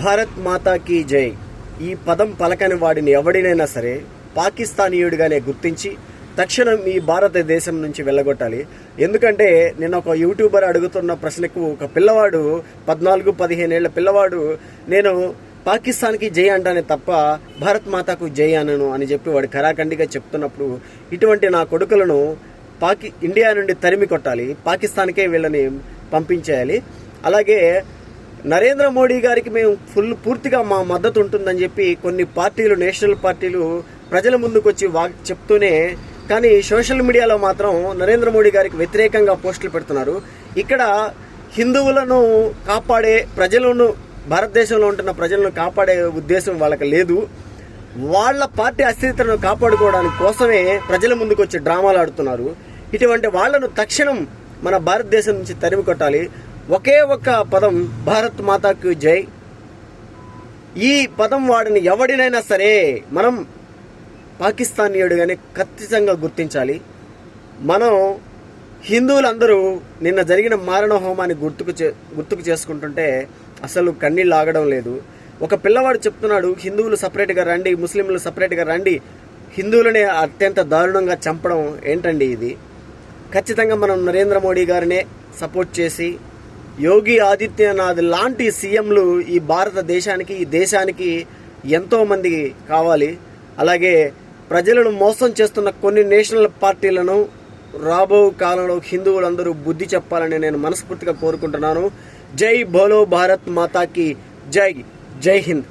భారత్ మాతాకి జై. ఈ పదం పలకని వాడిని ఎవడినైనా సరే పాకిస్తానీయుడిగానే గుర్తించి తక్షణం ఈ భారతదేశం నుంచి వెళ్ళగొట్టాలి. ఎందుకంటే నేను ఒక యూట్యూబర్ అడుగుతున్న ప్రశ్నకు ఒక పిల్లవాడు పద్నాలుగు పదిహేనేళ్ళ పిల్లవాడు నేను పాకిస్తాన్కి జై అంటానే తప్ప భారత్ మాతాకు జై అనను అని చెప్పి వాడు కరాఖండిగా చెప్తున్నప్పుడు ఇటువంటి నా కొడుకులను పాకి ఇండియా నుండి తరిమి కొట్టాలి పాకిస్తాన్కే వీళ్ళని పంపించేయాలి. అలాగే నరేంద్ర మోడీ గారికి మేము ఫుల్ పూర్తిగా మా మద్దతు ఉంటుందని చెప్పి కొన్ని పార్టీలు నేషనల్ పార్టీలు ప్రజల ముందుకు వచ్చి వా చెప్తూనే కానీ సోషల్ మీడియాలో మాత్రం నరేంద్ర మోడీ గారికి వ్యతిరేకంగా పోస్టులు పెడుతున్నారు. ఇక్కడ హిందువులను కాపాడే ప్రజలను భారతదేశంలో ఉంటున్న ప్రజలను కాపాడే ఉద్దేశం వాళ్ళకి లేదు. వాళ్ళ పార్టీ అస్థిరతను కాపాడుకోవడానికి కోసమే ప్రజల ముందుకు వచ్చి డ్రామాలు ఆడుతున్నారు. ఇటువంటి వాళ్ళను తక్షణం మన భారతదేశం నుంచి తరిమి కొట్టాలి ఒకే ఒక్క పదం భారత్ మాతాకు జై. ఈ పదం వాడిని ఎవడినైనా సరే మనం పాకిస్తానీయుడుగానే ఖచ్చితంగా గుర్తించాలి. మనం హిందువులందరూ నిన్న జరిగిన మారణ హోమాన్ని గుర్తుకు చే గుర్తుకు చేసుకుంటుంటే అసలు కన్నీళ్ళు ఆగడం లేదు. ఒక పిల్లవాడు చెప్తున్నాడు హిందువులు సపరేట్గా రండి ముస్లింలు సపరేట్గా రండి హిందువులనే అత్యంత దారుణంగా చంపడం ఏంటండి ఇది? ఖచ్చితంగా మనం నరేంద్ర మోడీ గారినే సపోర్ట్ చేసి యోగి ఆదిత్యనాథ్ లాంటి సీఎంలు ఈ భారతదేశానికి ఈ దేశానికి ఎంతో మంది కావాలి. అలాగే ప్రజలను మోసం చేస్తున్న కొన్ని నేషనల్ పార్టీలను రాబో కాలంలో హిందువులందరూ బుద్ధి చెప్పాలని నేను మనస్ఫూర్తిగా కోరుకుంటున్నాను. జై భోలో భారత్ మాతాకి జై. జై హింద్.